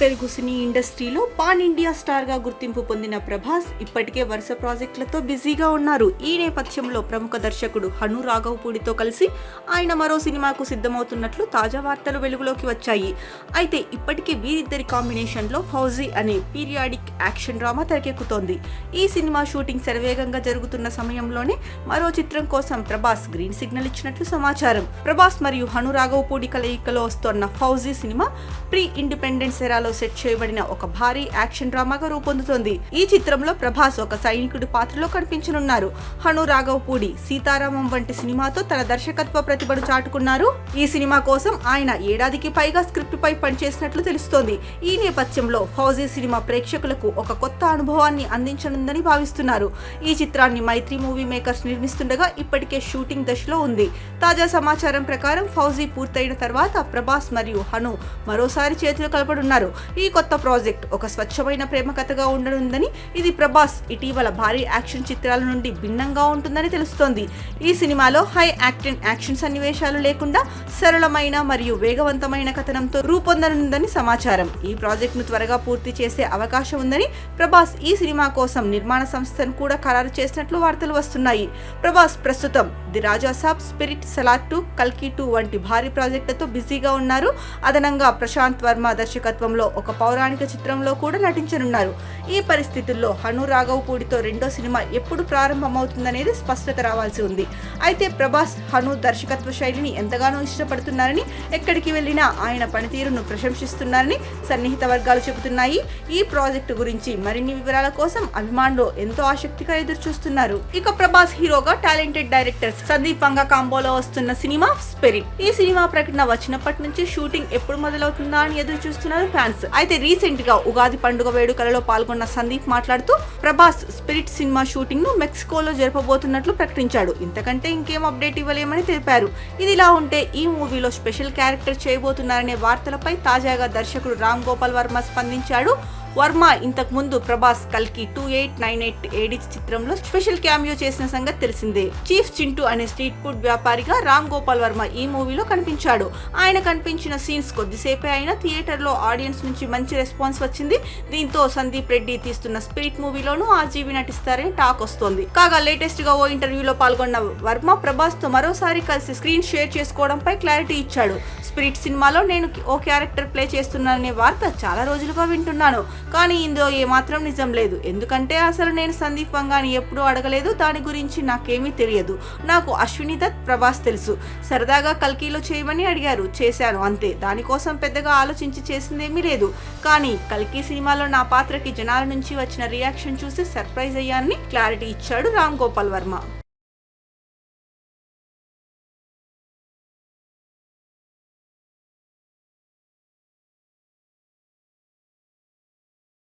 తెలుగు సినీ ఇండస్ట్రీలో pan India స్టార్గా గుర్తింపు పొందిన ప్రభాస్ ఇప్పటికే వరుస ప్రాజెక్టులతో బిజీగా ఉన్నారు. ఈ నేపథ్యంలో ప్రముఖ దర్శకుడు హను రాఘవపూడితో కలిసి ఆయన మరో సినిమాకు సిద్ధమవుతున్నట్లు తాజా వార్తలు వెలుగులోకి వచ్చాయి. అయితే ఇప్పటికే వీరిద్దరి కాంబినేషన్లో ఫౌజీ అనే పీరియాడిక్ యాక్షన్ డ్రామా తెరకెక్కుతోంది. ఈ సినిమా షూటింగ్ శరవేగంగా జరుగుతున్న సమయంలోనే మరో చిత్రం కోసం ప్రభాస్ గ్రీన్ సిగ్నల్ ఇచ్చినట్లు సమాచారం. ప్రభాస్ మరియు హను రాఘవపూడి కలయికలో వస్తోన్న ఫౌజీ సినిమా ప్రీ ఇండిపెండెన్స్ ఎరాలో సెట్ చేయబడిన ఒక భారీ యాక్షన్ డ్రామాగా రూపొందుతోంది. ఈ చిత్రంలో ప్రభాస్ ఒక సైనికుడి పాత్రలో కనిపించనున్నారు. హను రాఘవపూడి సీతారామం వంటి సినిమాతో తన దర్శకత్వ ప్రతిభను చాటుకున్నారు. ఈ సినిమా కోసం ఆయన ఏడాదికి పైగా స్క్రిప్ట్ పై పనిచేసినట్లు తెలుస్తోంది. ఈ నేపథ్యంలో ఫౌజీ సినిమా ప్రేక్షకులకు ఒక కొత్త అనుభవాన్ని అందించనుందని భావిస్తున్నారు. ఈ చిత్రాన్ని మైత్రి మూవీ మేకర్స్ నిర్మిస్తుండగా ఇప్పటికే షూటింగ్ దశలో ఉంది. తాజా సమాచారం ప్రకారం ఫౌజీ పూర్తయిన తర్వాత ప్రభాస్ మరియు హను మరోసారి చేతులు కలపడున్నారు ఈ కొత్త ప్రాజెక్ట్ ఒక స్వచ్ఛమైన ప్రేమ కథగా ఉండనుందని ఇది ప్రభాస్ ఇటీవల భారీ యాక్షన్ చిత్రాల నుండి భిన్నంగా ఉంటుందని తెలుస్తోంది. ఈ సినిమాలో హై యాక్టెన్ యాక్షన్ సన్నివేశాలు లేకుండా సరళమైన మరియు వేగవంతమైన కథనంతో రూపొందనుందని సమాచారం. ఈ ప్రాజెక్టును త్వరగా పూర్తి చేసే అవకాశం ఉందని ప్రభాస్ ఈ సినిమా కోసం నిర్మాణ సంస్థను కూడా ఖరారు చేసినట్లు వార్తలు వస్తున్నాయి. ప్రభాస్ ప్రస్తుతం the Raja Saab Spirit Salaar two కల్కి టూ వంటి భారీ ప్రాజెక్టులతో బిజీగా ఉన్నారు. అదనంగా ప్రశాంత్ వర్మ దర్శకత్వంలో ఒక పౌరాణిక చిత్రంలో కూడా నటించనున్నారు. ఈ పరిస్థితుల్లో హను రాఘవపూడితో రెండో సినిమా ఎప్పుడు ప్రారంభమవుతుందనేది స్పష్టత రావాల్సి ఉంది. అయితే ప్రభాస్ హను దర్శకత్వ శైలిని ఎంతగానో ఇష్టపడుతున్నారని ఎక్కడికి వెళ్ళినా ఆయన పనితీరును ప్రశంసిస్తున్నారని సన్నిహిత వర్గాలు చెబుతున్నాయి. ఈ ప్రాజెక్టు గురించి మరిన్ని వివరాల కోసం అభిమానులు ఎంతో ఆసక్తిగా ఎదురు చూస్తున్నారు ఇక ప్రభాస్ హీరోగా టాలెంటెడ్ డైరెక్టర్ సందీప్ అంగ కాంబోలో వస్తున్న సినిమా స్పిరిట్. ఈ సినిమా ప్రకటన వచ్చినప్పటి నుంచి షూటింగ్ ఎప్పుడు మొదలవుతుందా అని ఎదురు చూస్తున్నారు ఫ్యాన్స్. అయితే రీసెంట్గా ఉగాది పండుగ వేడుకలలో పాల్గొన్న సందీప్ మాట్లాడుతూ ప్రభాస్ స్పిరిట్ సినిమా షూటింగ్ను మెక్సికోలో జరపబోతున్నట్లు ప్రకటించాడు. ఇంతకంటే ఇంకేం అప్డేట్ ఇవ్వలేమని తెలిపారు. ఇదిలా ఉంటే ఈ మూవీలో స్పెషల్ క్యారెక్టర్ చేయబోతున్నారనే వార్తలపై తాజాగా దర్శకుడు రామ్ గోపాల్ వర్మ స్పందించాడు. వర్మ ఇంతకు ముందు ప్రభాస్ కల్కి two eight nine eight AD చిత్రంలో స్పెషల్ క్యామియో చేసిన సంగతి తెలిసిందే. చీఫ్ చింటూ అనే స్ట్రీట్ ఫుడ్ వ్యాపారిగా రామ్ గోపాల్ వర్మ ఈ మూవీలో కనిపించాడు. ఆయన కనిపించిన సీన్స్ కొద్దిసేపే అయినా థియేటర్లో ఆడియన్స్ నుంచి మంచి రెస్పాన్స్ వచ్చింది. దీంతో సందీప్ రెడ్డి తీస్తున్న స్పిరిట్ మూవీలోనూ ఆర్జీవి నటిస్తారని టాక్ వస్తోంది. కాగా లేటెస్ట్గా ఓ ఇంటర్వ్యూలో పాల్గొన్న వర్మ ప్రభాస్తో మరోసారి కలిసి స్క్రీన్ షేర్ చేసుకోవడంపై క్లారిటీ ఇచ్చాడు. స్పిరిట్ సినిమాలో నేను ఓ క్యారెక్టర్ ప్లే చేస్తున్నాననే వార్త చాలా రోజులుగా వింటున్నాను. కానీ ఇందులో ఏమాత్రం నిజం లేదు. ఎందుకంటే అసలు నేను సందీప్ వంగాని ఎప్పుడూ అడగలేదు దాని గురించి నాకేమీ తెలియదు. నాకు అశ్విని దత్ ప్రభాస్ తెలుసు. సరదాగా కల్కీలో చేయమని అడిగారు. చేశాను అంతే. దానికోసం పెద్దగా ఆలోచించి చేసిందేమీ లేదు. కానీ కల్కి సినిమాలో నా పాత్రకి జనాల నుంచి వచ్చిన రియాక్షన్ చూసి సర్ప్రైజ్ అయ్యానని క్లారిటీ ఇచ్చాడు రామ్ గోపాల్ వర్మ.